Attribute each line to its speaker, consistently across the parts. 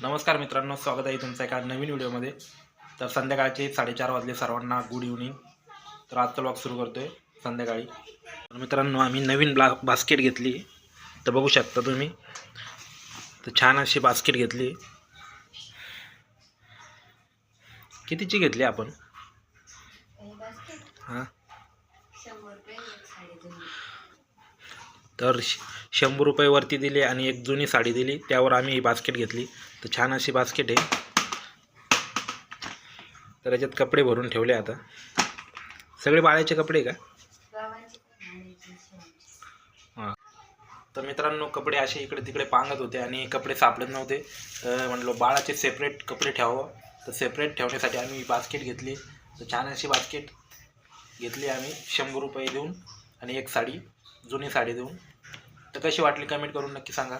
Speaker 1: नमस्कार मित्रांनो स्वागत आहे तुमचं एका नवीन व्हिडिओमध्ये. तर संध्याकाळचे साडेचार वाजले सर्वांना गुड इव्हनिंग तर आजचा ब्लॉग सुरू करतो आहे संध्याकाळी. तर मित्रांनो आम्ही नवीन ब्ला बास्केट घेतली. तर बघू शकता तुम्ही. तर छान अशी बास्केट घेतली. कितीची घेतली आपण? हां? तर श- शंभर रुपये वरती दिली आणि एक जुनी साडी दिली. त्यावर आम्ही ही बास्केट घेतली. तर छान अशी बास्केट आहे. तर याच्यात कपडे भरून ठेवले आता. सगळे बाळाचे कपडे का? हां. तर मित्रांनो कपडे असे इकडे तिकडे पांगत होते आणि कपडे सापडत नव्हते. तर म्हणलो बाळाचे सेपरेट कपडे ठेवावं. तर सेपरेट ठेवण्यासाठी आम्ही बास्केट घेतली. तर छान अशी बास्केट घेतली आम्ही. शंभर रुपये देऊन आणि एक साडी जुनी साडी देऊन. तर कशी वाटली कमेंट करून नक्की सांगा.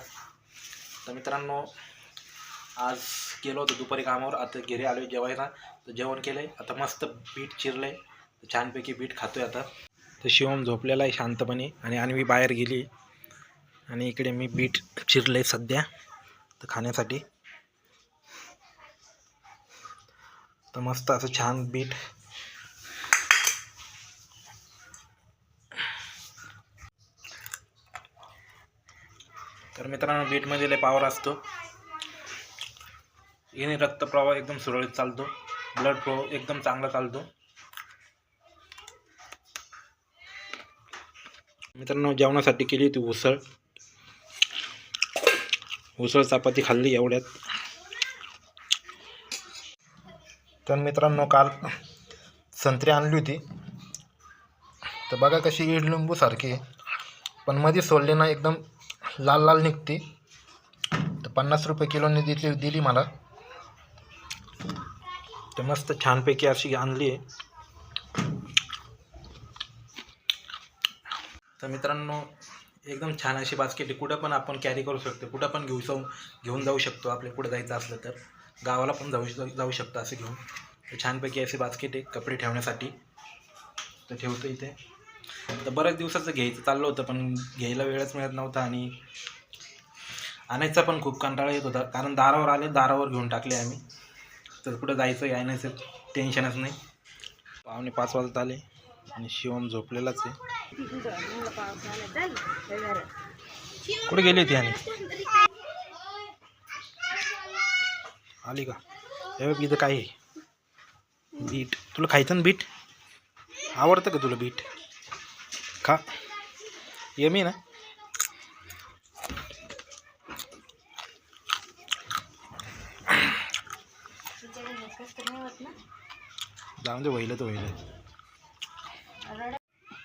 Speaker 1: तर मित्रांनो आज गेलो होतो दुपारी कामावर. आता घरी आलो जेवायला. तर जेवण केलं आहे आता मस्त बीट चिरलं आहे तर छानपैकी बीट खातो आहे आता. तर शिवम झोपलेला आहे शांतपणे आणि आणवी बाहेर गेली. आणि इकडे मी बीट चिरलं आहे सध्या. तर खाण्यासाठी. तर मस्त असं छान बीट. तर मित्रांनो बीटमध्ये लय पावर असतो. याने रक्तप्रवाह एकदम सुरळीत चालतो. ब्लड फ्लो एकदम चांगला चालतो. मित्रांनो जेवणासाठी केली होती उसळ. उसळ चपाती खाल्ली एवढ्यात. तर मित्रांनो काल संत्री आणली होती. तर बघा कशी ईड सारखी पण मध्ये सोडली ना एकदम लाल लाल निघते. तर पन्नास रुपये किलोने दिली दिली मला. तर मस्त छानपैकी अशी आणली आहे. तर मित्रांनो एकदम छान अशी बास्केट आहे. कुठं पण आपण कॅरी करू शकतो. कुठं पण घेऊ जाऊ घेऊन जाऊ शकतो. आपल्या कुठं जायचं असलं तर. गावाला पण जाऊ जाऊ शकतो असं घेऊन. तर छानपैकी अशी बास्केट आहे कपडे ठेवण्यासाठी. तर ठेवतो इथे. तर बऱ्याच दिवसाचं घ्यायचं चाललं होतं पण घ्यायला वेळच मिळत नव्हता आणि आणायचा पण खूप कंटाळा येत होता. कारण दारावर आले दारावर घेऊन टाकले आम्ही. तर कुठं जायचं यायचं टेन्शनच नाही. पाहुणे पाच वाजता आले आणि शिवम झोपलेलाच आहे. कुठे गेली होती आणि? आली का? हे इथं काय आहे? बीट. तुला खायचं ना बीट? आवडतं का तुला बीट? खा. यमी ना? जाऊन दे वहिलं तर वहिलं.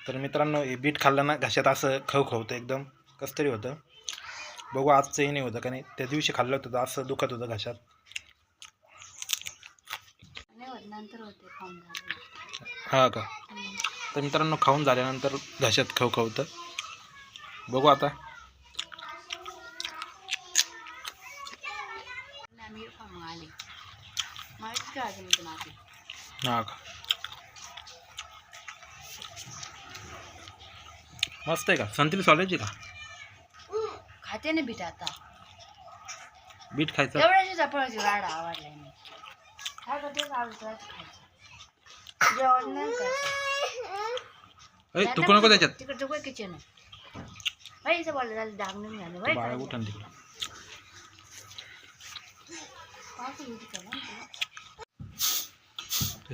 Speaker 1: तर मित्रांनो हे बीट खाल्लं ना घशात असं खव खवतं एकदम. कसं तरी होतं. बघू आजचंही नाही होतं का नाही. त्या दिवशी खाल्लं होतं तर असं दुखत होतं घशात. हा का? तर मित्रांनो खाऊन झाल्यानंतर घशात खवखवतं बघू आता.
Speaker 2: आम्ही
Speaker 1: हा का? मस्त आहे का? संत्री सॉलेज का?
Speaker 2: खाते ना बीट आता.
Speaker 1: बीट खायचं?
Speaker 2: गाडा आवडलाय मी काय करते आवडतं खायचं. जेवण नाही
Speaker 1: अय तू नको त्याच्यात.
Speaker 2: तिकडे तो काय किचन आहे. बाई इथं बोललं झालं डाग नाही झालं बाई
Speaker 1: बाळा उठण तिकडं. तर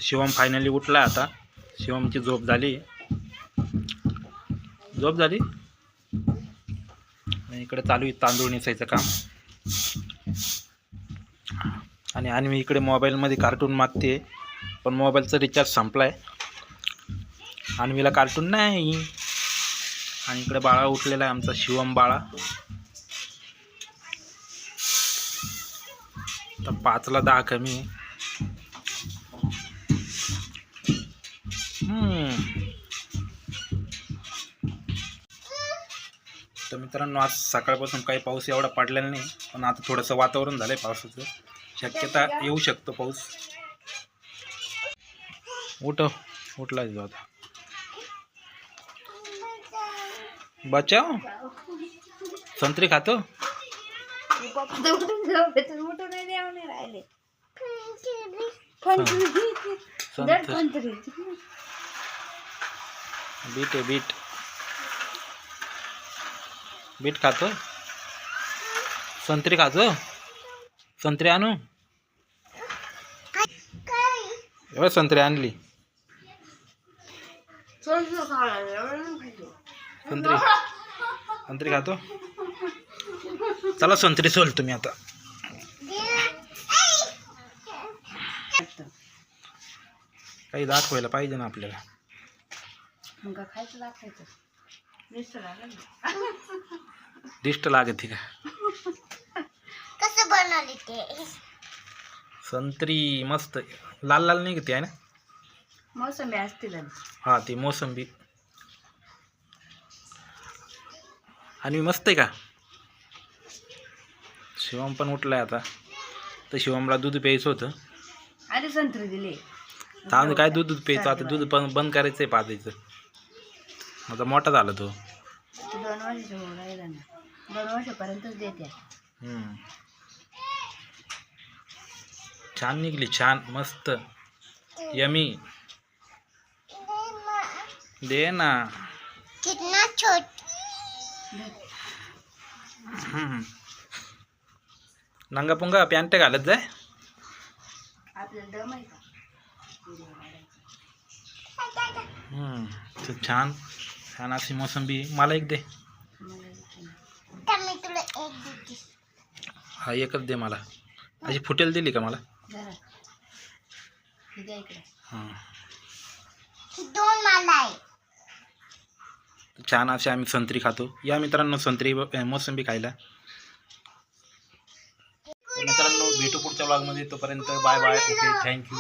Speaker 1: शिवम फायनली उठला आता. शिवमची झोप झाली. झोप झाली? आणि इकडे चालू आहे तांदूळ नेसायचं काम. आणि आणि मी इकडे मोबाईलमध्ये कार्टून मागते. पण मोबाईलचा रिचार्ज संपला आहे मीला कार्टून नाही. आणि इकडे बाळा उठलेला आहे आमचा शिवम बाळा. तर पाचला दहा कमी आहे. तर मित्रांनो आज सकाळपासून काही पाऊस एवढा पडलेला नाही पण आता थोडंसं वातावरण झालंय पावसाचं. शक्यता येऊ शकतो पाऊस. उठव उठला जो आता. बचाव. संत्री खातो?
Speaker 2: पप्पा तर उठून झोपेतून उठून नाही द्यावं नाही राहिले पंचरी जड
Speaker 1: संत्र
Speaker 2: पंचरी
Speaker 1: बीट आहे बीट बीट खातो. संत्री खातो. संत्री आणू. एवढं संत्री आणली. संत्री. संत्री खातो. चला संत्री सोल तुम्ही आता. काही दाखवायला पाहिजे ना आपल्याला.
Speaker 2: खायचं दाखवायचं?
Speaker 1: दिष्ट लागते का
Speaker 2: कसं बनवली ते?
Speaker 1: संत्री मस्त. लाल लाल नाही का ती आहे ना?
Speaker 2: मोसंबी असतील
Speaker 1: हा ती मोसंबी. आणि मस्त आहे का? शिवम पण उठलाय आता. तर शिवमला दूध प्यायचं होतं.
Speaker 2: आधी संत्री दिली.
Speaker 1: काय दूध दूध प्यायचं? आता दूध पण बंद करायचं आहे पाजायचं. आता मोठा झाला तो.
Speaker 2: दोन वर्ष होऊ राहिला ना. दोन वर्षापर्यंतच देते.
Speaker 1: हम्म. छान निघली छान मस्त. यमी. दे ना.
Speaker 2: कितना छोट.
Speaker 1: हम्म. नंगा पुंगा पॅन्ट घालत जाय.
Speaker 2: आपल्याला दम आहे का?
Speaker 1: हम्म. तर छान. छान अशी मोसंबी. मला एक दे. हा एकच दे मला. अशी फुटेल दिली का मला?
Speaker 2: हां.
Speaker 1: छान असे आम्ही संत्री खातो. या मित्रांनो संत्री मोसंबी खायला. मित्रांनो भेटू पुढच्या ब्लॉगमध्ये तोपर्यंत बाय बाय ओके थँक्यू